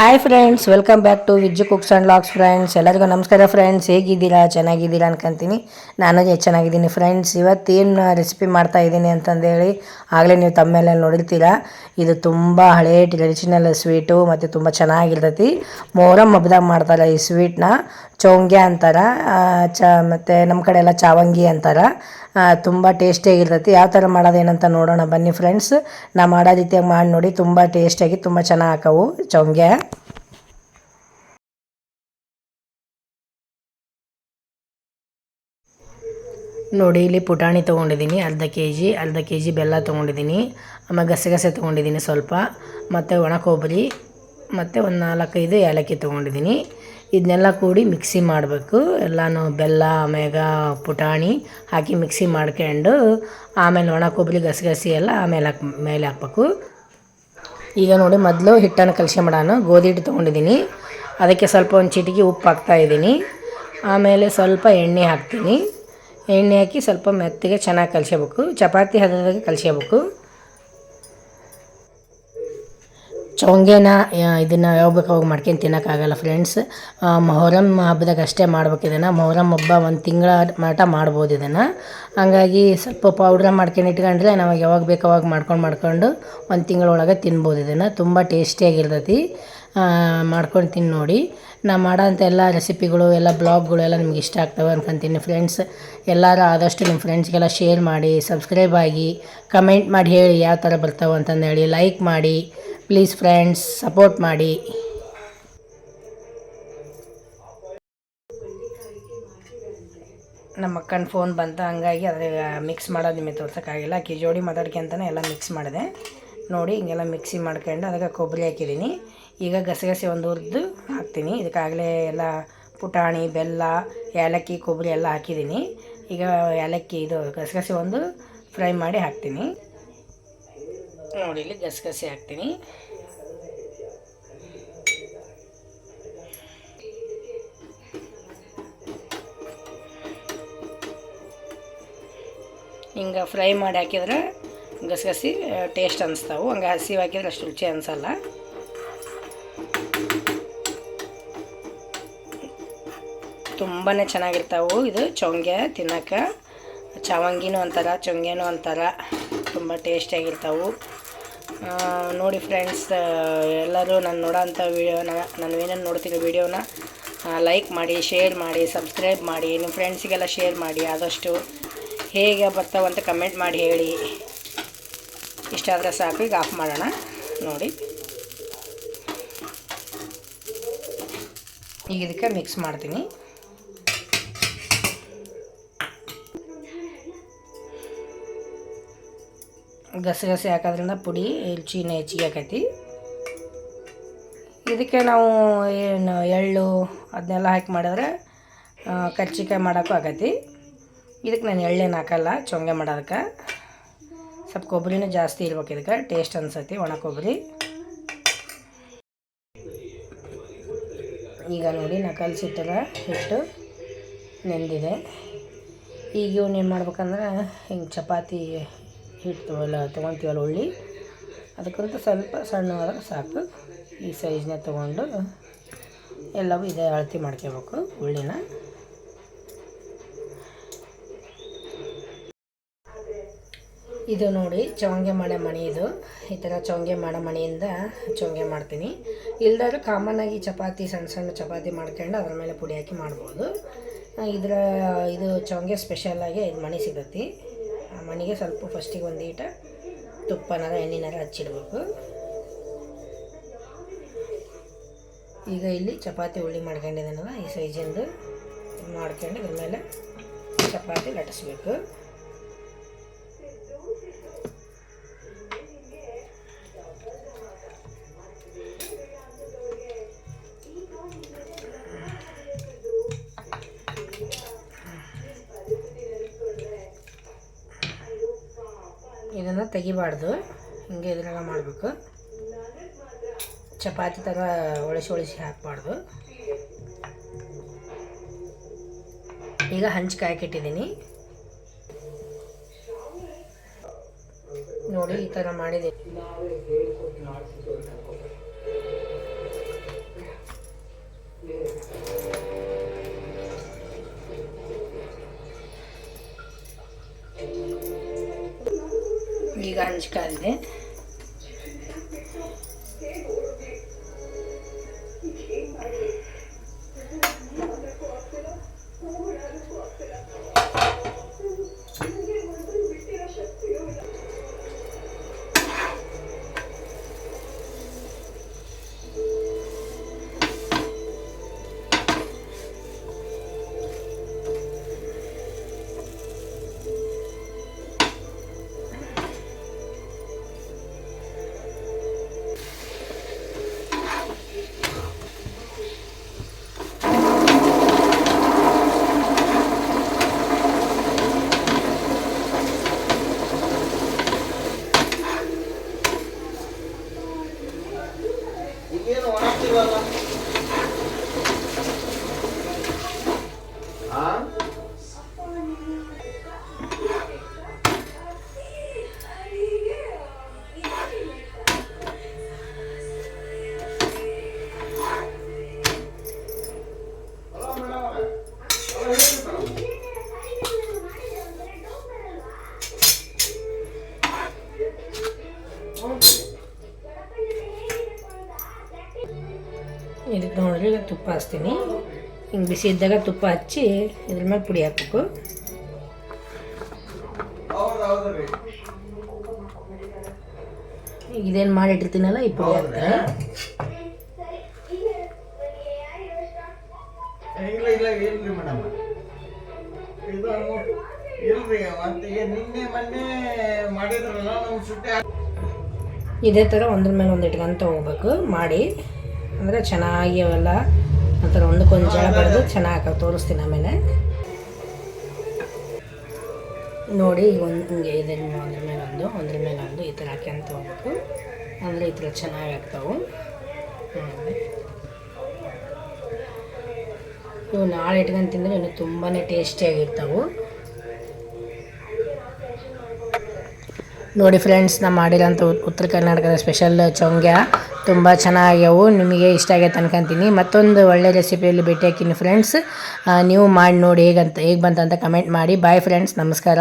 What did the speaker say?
Hi friends welcome back to Vijju cooks and locks friends ಎಲ್ಲರಿಗೂ ನಮಸ್ಕಾರ friends ಹೇಗಿದ್ದೀರಾ? ಚೆನ್ನಾಗಿದ್ದೀರಾ ಅನ್ಕೊಂತೀನಿ. ನಾನು ಚೆನ್ನಾಗಿದ್ದೀನಿ ಫ್ರೆಂಡ್ಸ್ ಇವತ್ತೇನು ರೆಸಿಪಿ ಮಾಡ್ತಾ ಇದ್ದೀನಿ ಅಂತಂದೇಳಿ ಆಗಲೇ ನೀವು ತಮ್ಮೇಲೆ ನೋಡಿರ್ತೀರಾ. ಇದು ತುಂಬ ಹಳೆ ಟ್ರೆಡಿಷನಲ್ ಸ್ವೀಟು ಮತ್ತು ತುಂಬ ಚೆನ್ನಾಗಿರ್ತೈತಿ. ಮೊಹರಂ ಹಬ್ಬದಾಗ ಮಾಡ್ತಾರೆ ಈ ಸ್ವೀಟ್ನ ಚೌಂಗ್ಯ ಅಂತಾರೆ ಚ, ಮತ್ತು ನಮ್ಮ ಕಡೆ ಎಲ್ಲ ಚಾವಂಗಿ ಅಂತಾರೆ. ತುಂಬ ಟೇಸ್ಟಿಯಾಗಿರ್ತೈತಿ. ಯಾವ ಥರ ಮಾಡೋದು ಏನಂತ ನೋಡೋಣ ಬನ್ನಿ ಫ್ರೆಂಡ್ಸ್ ನಾ ಮಾಡೋ ರೀತಿಯಾಗಿ ಮಾಡಿ ನೋಡಿ, ತುಂಬ ಟೇಸ್ಟಿಯಾಗಿ, ತುಂಬ ಚೆನ್ನಾಗಿ ಹಾಕವು. ಚೌಂಗೆ ನೋಡಿ, ಇಲ್ಲಿ ಪುಟಾಣಿ ತೊಗೊಂಡಿದ್ದೀನಿ, ಅರ್ಧ ಕೆ ಜಿ ಅರ್ಧ ಕೆ ಜಿ ಬೆಲ್ಲ ತೊಗೊಂಡಿದ್ದೀನಿ. ಆಮೇಲೆ ಗಸಗಸೆ ತೊಗೊಂಡಿದ್ದೀನಿ ಸ್ವಲ್ಪ. ಮತ್ತು ಒಣ ಕೊಬ್ಬರಿ ಮತ್ತು ಒಂದು ನಾಲ್ಕೈದು ಏಲಕ್ಕಿ ತೊಗೊಂಡಿದ್ದೀನಿ ಇದನ್ನೆಲ್ಲ ಕೂಡಿ ಮಿಕ್ಸಿ ಮಾಡಬೇಕು. ಎಲ್ಲನೂ ಬೆಲ್ಲ ಆಮೇಗ ಪುಟಾಣಿ ಹಾಕಿ ಮಿಕ್ಸಿ ಮಾಡ್ಕೊಂಡು ಆಮೇಲೆ ಒಣ ಕೊಬ್ಬರಿ ಗಸಗಸಿ ಎಲ್ಲ ಆಮೇಲೆ ಹಾಕ್, ಮೇಲೆ ಹಾಕ್ಬೇಕು. ಈಗ ನೋಡಿ ಮೊದಲು ಹಿಟ್ಟನ್ನು ಕಲಸ್ಕೊಂಬಿಡೋಣ ಗೋಧಿ ಹಿಟ್ಟು ತೊಗೊಂಡಿದ್ದೀನಿ ಅದಕ್ಕೆ ಸ್ವಲ್ಪ ಒಂದು ಚಿಟಿಕೆ ಉಪ್ಪು ಹಾಕ್ತಾಯಿದ್ದೀನಿ ಆಮೇಲೆ ಸ್ವಲ್ಪ ಎಣ್ಣೆ ಹಾಕ್ತೀನಿ. ಎಣ್ಣೆ ಹಾಕಿ ಸ್ವಲ್ಪ ಮೆತ್ತಗೆ ಚೆನ್ನಾಗಿ ಕಲಸ್ಕೋಬೇಕು. ಚಪಾತಿ ಹದದಾಗ ಕಲಿಸ್ಕೋಬೇಕು. ಚೌಂಗೆನ ಇದನ್ನು ಯಾವಾಗ ಅವಾಗ ಮಾಡ್ಕೊಂಡು ತಿನ್ನೋಕ್ಕಾಗಲ್ಲ ಫ್ರೆಂಡ್ಸ್ ಮೊಹರಂ ಹಬ್ಬದಾಗ ಅಷ್ಟೇ ಮಾಡ್ಬೇಕು ಇದನ್ನು. ಮೊಹರಂ ಹಬ್ಬ ಒಂದು ತಿಂಗಳ ಮಾಟ ಮಾಡ್ಬೋದು ಇದನ್ನು. ಹಂಗಾಗಿ ಸ್ವಲ್ಪ ಪೌಡ್ರ್ ಮಾಡ್ಕೊಂಡು ಇಟ್ಕೊಂಡ್ರೆ ನಾವು ಯಾವಾಗ ಬೇಕು ಅವಾಗ ಮಾಡ್ಕೊಂಡು ಮಾಡ್ಕೊಂಡು ಒಂದು ತಿಂಗಳೊಳಗೆ ತಿನ್ಬೋದು ಇದನ್ನು. ತುಂಬ ಟೇಸ್ಟಿಯಾಗಿರ್ತೈತಿ ಮಾಡ್ಕೊಂಡು ತಿನ್ನು ನೋಡಿ. ನಾ ಮಾಡೋಂಥ ಎಲ್ಲ ರೆಸಿಪಿಗಳು ಎಲ್ಲ ಬ್ಲಾಗ್ಗಳು ಎಲ್ಲ ನಿಮ್ಗೆ ಇಷ್ಟ ಆಗ್ತವೆ ಅನ್ಕೊತೀನಿ ಫ್ರೆಂಡ್ಸ್ ಎಲ್ಲರೂ ಆದಷ್ಟು ನಿಮ್ಮ ಫ್ರೆಂಡ್ಸ್ಗೆಲ್ಲ ಶೇರ್ ಮಾಡಿ ಸಬ್ಸ್ಕ್ರೈಬ್ ಆಗಿ ಕಮೆಂಟ್ ಮಾಡಿ ಹೇಳಿ ಯಾವ ಥರ ಬರ್ತಾವೆ ಅಂತಂದು ಹೇಳಿ ಲೈಕ್ ಮಾಡಿ. ಪ್ಲೀಸ್ ಫ್ರೆಂಡ್ಸ್ ಸಪೋರ್ಟ್ ಮಾಡಿ. ನಮ್ಮ ಅಕ್ಕನ ಫೋನ್ ಬಂತ, ಹಂಗಾಗಿ ಅದ್ರ ಮಿಕ್ಸ್ ಮಾಡೋದು ನಿಮಗೆ ತೋರ್ಸೋಕ್ಕಾಗಿಲ್ಲ. ಅಕ್ಕಿ ಜೋಡಿ ಮಾತಾಡ್ಕೊಂತಾನೆ ಎಲ್ಲ ಮಿಕ್ಸ್ ಮಾಡಿದೆ. ನೋಡಿ, ಹಿಂಗೆಲ್ಲ ಮಿಕ್ಸಿ ಮಾಡ್ಕೊಂಡು ಅದಕ್ಕೆ ಕೊಬ್ಬರಿ ಹಾಕಿದ್ದೀನಿ. ಈಗ ಗಸಗಸೆ ಒಂದು ಹುರಿದು ಹಾಕ್ತೀನಿ. ಇದಕ್ಕಾಗಲೇ ಎಲ್ಲ ಪುಟಾಣಿ, ಬೆಲ್ಲ, ಏಲಕ್ಕಿ, ಕೊಬ್ಬರಿ ಎಲ್ಲ ಹಾಕಿದ್ದೀನಿ. ಈಗ ಏಲಕ್ಕಿ ಇದು ಗಸಗಸೆ ಒಂದು ಫ್ರೈ ಮಾಡಿ ಹಾಕ್ತೀನಿ. ನೋಡಿ ಇಲ್ಲಿ ಗಸಗಸೆ ಹಾಕ್ತೀನಿ. ಹಿಂಗೆ ಫ್ರೈ ಮಾಡಿ ಹಾಕಿದ್ರೆ ಗಸಗಸಿ ಟೇಸ್ಟ್ ಅನಿಸ್ತಾವೆ. ಹಂಗೆ ಹಸಿ ಹಾಕಿದ್ರೆ ಅಷ್ಟು ರುಚಿ ಅನಿಸಲ್ಲ. ತುಂಬಾ ಚೆನ್ನಾಗಿರ್ತಾವೆ ಇದು. ಚೊಂಗೆ ತಿನ್ನೋಕೆ. ಚಾವಂಗಿನೂ ಅಂತಾರ ಚೊಂಗೆನೂ ಅಂತಾರೆ ತುಂಬ ಟೇಸ್ಟಿಯಾಗಿರ್ತಾವೆ. ನೋಡಿ ಫ್ರೆಂಡ್ಸ್ ಎಲ್ಲರೂ ನಾನು ನೋಡೋಂಥ ವೀಡಿಯೋನ ನಾನು ಏನೇನು ನೋಡ್ತೀನಿ ವೀಡಿಯೋನ ಲೈಕ್ ಮಾಡಿ ಶೇರ್ ಮಾಡಿ ಸಬ್ಸ್ಕ್ರೈಬ್ ಮಾಡಿ ನಿಮ್ಮ ಫ್ರೆಂಡ್ಸಿಗೆಲ್ಲ ಶೇರ್ ಮಾಡಿ, ಆದಷ್ಟು ಹೇಗೆ ಬರ್ತಾವಂತ ಕಮೆಂಟ್ ಮಾಡಿ ಹೇಳಿ. ಇಷ್ಟ ಆದರೆ ಸಾಕು, ಈಗ ಆಫ್ ಮಾಡೋಣ, ನೋಡಿ. ಈಗ ಇದಕ್ಕೆ ಮಿಕ್ಸ್ ಮಾಡ್ತೀನಿ. ಗಸಗಸೆ ಹಾಕೋದ್ರಿಂದ ಪುಡಿ ರುಚಿನ ಹೆಚ್ಚಿಗೆ ಆಕೈತಿ. ಇದಕ್ಕೆ ನಾವು ಏನು, ಎಳ್ಳು ಅದನ್ನೆಲ್ಲ ಹಾಕಿ ಮಾಡಿದ್ರೆ ಕರ್ಚಿಕಾಯಿ ಮಾಡೋಕ್ಕೂ ಆಗೈತಿ ಇದಕ್ಕೆ ನಾನು ಎಳ್ಳೇನು ಹಾಕಲ್ಲ, ಚೊಂಗೆ ಮಾಡೋದಕ್ಕೆ. ಸ್ವಲ್ಪ ಕೊಬ್ಬರಿನೂ ಜಾಸ್ತಿ ಇರ್ಬೇಕು ಇದಕ್ಕೆ, ಟೇಸ್ಟ್ ಅನ್ಸತಿ ಒಣ ಕೊಬ್ಬರಿ. ಈಗ ನೋಡಿ, ನಾ ಕಲಸಿಟ್ಟರೆ ಹಿಟ್ಟು ನೆಂದಿದೆ. ಈಗ ಇವನ್ನೇನು ಮಾಡ್ಬೇಕಂದ್ರೆ, ಹಿಂಗೆ ಚಪಾತಿ ಹಿಟ್ಟು ತಗೊಲ್ಲ ತೊಗೊತೀವಲ್ಲ ಉಳ್ಳಿ ಅದಕ್ಕಂತ ಸ್ವಲ್ಪ ಸಣ್ಣವಾದ್ರೆ ಸಾಕು. ಈ ಸೈಜ್ನ ತೊಗೊಂಡು ಎಲ್ಲವೂ ಇದೇ ಅಳತಿ ಮಾಡ್ಕೋಬೇಕು ಉಳ್ಳಿನ ಇದು ನೋಡಿ ಚವಂಗೆ ಮಾಡೋ ಮಣಿ ಇದು. ಈ ಥರ ಚೌಂಗೆ ಮಾಡ ಮಣಿಯಿಂದ ಚೌಂಗೆ ಮಾಡ್ತೀನಿ. ಇಲ್ದಾದ್ರೆ ಕಾಮನ್ನಾಗಿ ಚಪಾತಿ, ಸಣ್ಣ ಸಣ್ಣ ಚಪಾತಿ ಮಾಡ್ಕೊಂಡು ಅದ್ರ ಮೇಲೆ ಪುಡಿ ಹಾಕಿ ಮಾಡ್ಬೋದು. ಇದರ, ಇದು ಚವಂಗೆ ಸ್ಪೆಷಲಾಗಿ ಇದು ಮಣಿ ಸಿಗತ್ತಿ. ಆ ಮಣಿಗೆ ಸ್ವಲ್ಪ ಫಸ್ಟಿಗೆ ಒಂದು ಈಟ ತುಪ್ಪನಾರ ಎಣ್ಣೆನಾರ ಹಚ್ಚಿಡ್ಬೇಕು. ಈಗ ಇಲ್ಲಿ ಚಪಾತಿ ಉಳ್ಳಿ ಮಾಡ್ಕೊಂಡಿದ್ದೀನಲ್ಲ, ಈ ಸೈಜಿಂದು ಮಾಡ್ಕೊಂಡು ಇದ್ರ ಮೇಲೆ ಚಪಾತಿ ಲಟ್ಟಿಸ್ಬೇಕು. ತೆಗಿಬಾರ್ದು. ಹಿಂಗೆ ಇದ್ರಾಗ ಮಾಡಬೇಕು. ಚಪಾತಿ ಥರ ಒಳಸಿ ಒಳಸಿ ಹಾಕಬಾರ್ದು. ಈಗ ಹಂಚು ಕಾಯಕ್ಕಿಟ್ಟಿದ್ದೀನಿ ನೋಡಿ ಈ ಥರ ಮಾಡಿದೆ. 感じかね。ತುಪ್ಪ ಹಚ್ತೀನಿ. ಹಿಂಗೆ ಬಿಸಿ ಇದ್ದಾಗ ತುಪ್ಪ ಹಚ್ಚಿ ಇದ್ರ ಮೇಲೆ ಪುಡಿ ಹಾಕಬೇಕು. ಇದೇನು ಮಾಡಿಟ್ಟಿರ್ತೀನಲ್ಲ ಈ ಪುಡಿ ಹಾಕ್ತೀನಿ. ಇದೇ ಥರ ಒಂದ್ರ ಮೇಲೆ ಒಂದು ಇಟ್ಕೊಂತ ಹೋಗ್ಬೇಕು ಮಾಡಿ. ಅಂದರೆ ಚೆನ್ನಾಗಿ ಅವೆಲ್ಲ ಆ ಥರ ಒಂದಕ್ಕೊಂದು ಜಳ ಬಡಿದು ಚೆನ್ನಾಗಿ ತೋರಿಸ್ತೀನಿ ಆಮೇಲೆ. ನೋಡಿ ಒಂದು ಹಿಂಗೆ ಇದೆ ಒಂದ್ರ ಮೇಲೆ ಒಂದು ಒಂದ್ರ ಮೇಲೆ ಒಂದು ಈ ಥರ ಹಾಕ್ಯಂತ ಹೋಗ್ಬೇಕು. ಅಂದರೆ ಈ ಥರ ಚೆನ್ನಾಗಿ ಆಗ್ತಾವೆ. ಇವು ನಾಳೆ ಇಟ್ಕೊಂಡು ತಿಂದರೆ ಇನ್ನು ತುಂಬಾ ಟೇಸ್ಟಿಯಾಗಿರ್ತಾವೆ. ನೋಡಿ ಫ್ರೆಂಡ್ಸ್ ನಾ ಮಾಡಿರೋಂಥ ಉತ್- ಉತ್ತರ ಕರ್ನಾಟಕದ ಸ್ಪೆಷಲ್ ಚೊಂಗ್ಯ. ತುಂಬ ಚೆನ್ನಾಗ್ಯಾವು, ನಿಮಗೆ ಇಷ್ಟ ಆಗೈತೆ ಅನ್ಕೊಂತೀನಿ. ಮತ್ತೊಂದು ಒಳ್ಳೆ ರೆಸಿಪಿಯಲ್ಲಿ ಭೇಟಿ ಹಾಕಿನಿ ಫ್ರೆಂಡ್ಸ್ ನೀವು ಮಾಡಿ ನೋಡಿ ಹೇಗಂತ, ಹೇಗೆ ಬಂತಂತ ಕಮೆಂಟ್ ಮಾಡಿ. ಬಾಯ್ ಫ್ರೆಂಡ್ಸ್ ನಮಸ್ಕಾರ.